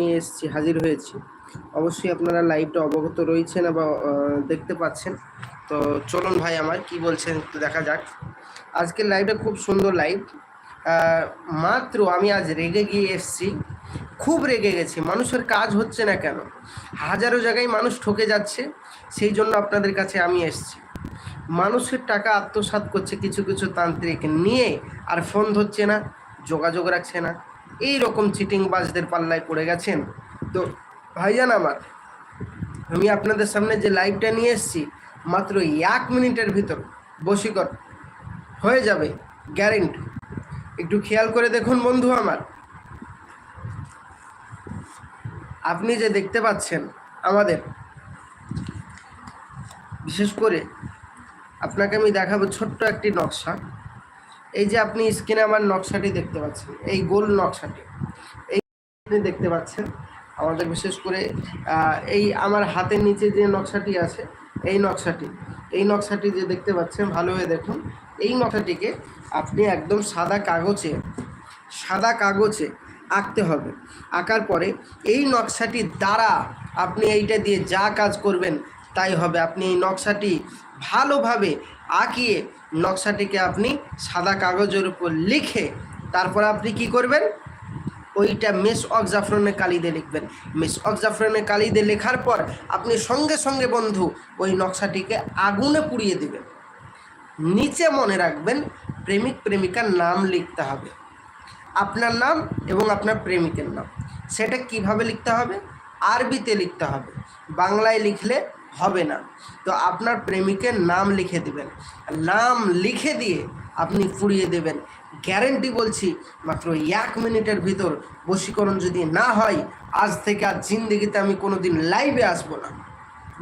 নিয়ে এসেছি, হাজির হয়েছি। অবশ্যই আপনারা লাইভটা অবগত রয়েছেন বা দেখতে পাচ্ছেন। তো চলুন ভাই আমার, কি বলছেন একটু দেখা যাক। আজকের লাইভটা খুব সুন্দর লাইভ মাত্র আমি আজ রেগে গিয়ে এসেছি। খুব রেগে গেছি, মানুষের কাজ হচ্ছে না কেন? হাজারো জায়গায় মানুষ ঠকে যাচ্ছে, সেই জন্য আপনাদের কাছে আমি এসেছি। মানুষের টাকা আত্মসাৎ করছে কিছু কিছু তান্ত্রিক নিয়ে, আর ফোন ধরছে না, যোগাযোগ রাখছে না। এই রকম চিটিংবাজদের পাল্লায় পড়ে গেছেন। তো ভাইজান আমার, আমি আপনাদের সামনে যে লাইভটা নিয়ে এসেছি, মাত্র এক মিনিটের ভিতর, বশীকর, হয়ে যাবে গ্যারেন্টি একটু খেয়াল করে দেখুন বন্ধু আমার। আপনি যে দেখতে পাচ্ছেন আমাদের, বিশেষ করে আপনাকে আমি দেখাবো ছোট্ট একটি নকশা। এই যে আপনি স্ক্রিনে আমার নকশাটি দেখতে পাচ্ছেন, এই গোল নকশাটি। এই আপনি দেখতে পাচ্ছেন, আমাদের বিশেষ করে এই আমার হাতের নিচে যে নকশাটি আছে, এই নকশাটি। এই নকশাটি যে দেখতে পাচ্ছেন, ভালো হয়ে দেখুন, এই নকশাটিকে আপনি একদম সাদা কাগজে সাদা কাগজে আঁকতে হবে। আঁকার পরে এই নকশাটির দ্বারা আপনি এইটা দিয়ে যা কাজ করবেন তাই হবে। আপনি এই নকশাটি ভালোভাবে আঁকিয়ে নকশাটিকে আপনি সাদা কাগজের উপর লিখে তারপর আপনি কি করবেন? ওইটা মেস অফ জাফরানের কালি দিয়ে লিখবেন। মেস অফ জাফরানের কালি দিয়ে লেখার পর আপনি সঙ্গে সঙ্গে বন্ধু ওই নকশাটিকে আগুনে পুড়িয়ে দেবেন। নিচে মনে রাখবেন, প্রেমিক প্রেমিকার নাম লিখতে হবে। আপনার নাম এবং আপনার প্রেমিকের নাম। সেটা কীভাবে লিখতে হবে? আরবিতে লিখতে হবে। বাংলায় লিখলে হবে না। তো আপনার প্রেমিকের নাম লিখে দিবেন। নাম লিখে দিয়ে আপনি পুড়িয়ে দেবেন। গ্যারেন্টি বলছি, মাত্র এক মিনিটের ভিতর বশীকরণ যদি না হয়, আজ থেকে আর জিন্দিগিতে আমি কোনোদিন লাইভে আসব না।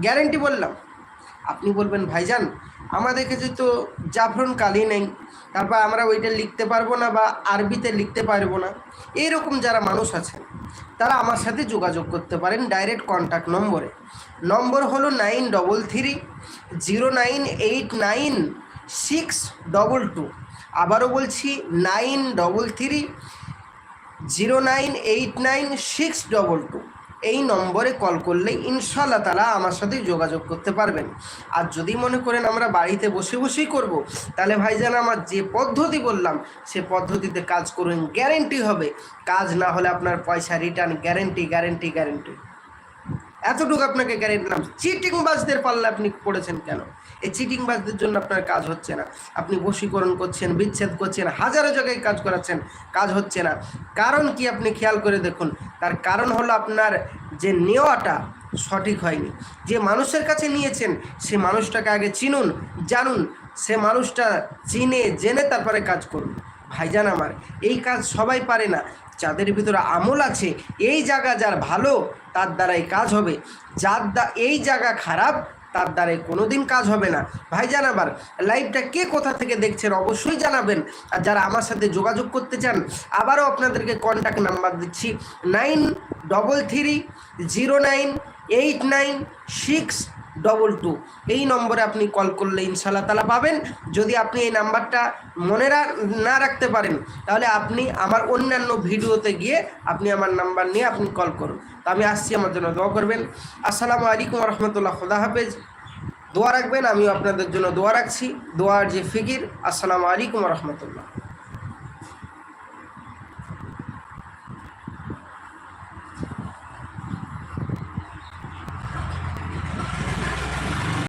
গ্যারেন্টি বললাম। আপনি বলবেন, ভাইজান আমাদের কাছে তো জাফরন কালি নেই। তারপর আমরা ওইটা লিখতে পারব না বা আরবিতে লিখতে পারব না। এইরকম যারা মানুষ আছেন, তারা আমার সাথে যোগাযোগ করতে পারেন ডাইরেক্ট কন্ট্যাক্ট নম্বরে। নম্বর হলো nine double three zero nine eight nine six double two. আবারও বলছি, nine double three zero nine eight nine six double two. এই নম্বরে কল করলে ইনশাল্লাহ তালা আমার সাথে যোগাযোগ করতে পারবেন। আর যদি মনে করেন আমরা বাড়িতে বসে বসেই করব, তাহলে ভাইজান আমার যে পদ্ধতি বললাম, সে পদ্ধতিতে কাজ করুন গ্যারেন্টি হবে। কাজ না হলে আপনার পয়সা রিটার্ন গ্যারেন্টি গ্যারেন্টি গ্যারেন্টি এতটুকু আপনাকে গ্যারেন্টি নাম চিটিং বাজদের পাল্লা আপনি পড়েছেন কেন? এই চিটিংবাজদের জন্য আপনার কাজ হচ্ছে না। আপনি বশীকরণ করছেন, বিচ্ছেদ করছেন, হাজারো জায়গায় কাজ করাচ্ছেন, কাজ হচ্ছে না। কারণ কি আপনি খেয়াল করে দেখুন, তার কারণ হলো আপনার যে নেওয়াটা সঠিক হয়নি। যে মানুষের কাছে নিয়েছেন, সে মানুষটাকে আগে চিনুন, জানুন, সে মানুষটা চিনে, জেনে তারপরে কাজ করুন। ভাইজান আমার, এই কাজ সবাই পারে না। যাদের ভিতরে আমল আছে, এই জায়গা যার ভালো, তার দ্বারাই কাজ হবে। যার দ্বা এই জায়গা খারাপ, তার দ্বারাই কোনোদিন কাজ হবে না। ভাইজান আবার লাইভটা কে কোথা থেকে দেখছেন অবশ্যই জানাবেন। আর যারা আমার সাথে যোগাযোগ করতে চান, আবারও আপনাদেরকে কন্ট্যাক্ট নাম্বার দিচ্ছি। Nine double three zero nine eight nine six double two এই নম্বরে আপনি কল করলে ইনশাল্লাহ তালা পাবেন। যদি আপনি এই নাম্বারটা মনে না রাখতে পারেন, তাহলে আপনি আমার অন্যান্য ভিডিওতে গিয়ে আপনি আমার নাম্বার নিয়ে আপনি কল করুন। তো আমি আসছি, আমার জন্য দোয়া করবেন। আসসালামু আলাইকুম রহমতুল্লাহ। খুদা হাফেজ। দোয়া রাখবেন, আমিও আপনাদের জন্য দোয়া রাখছি। দোয়ার যে ফিকির, আসসালামু আলাইকুম রহমতুল্লাহ।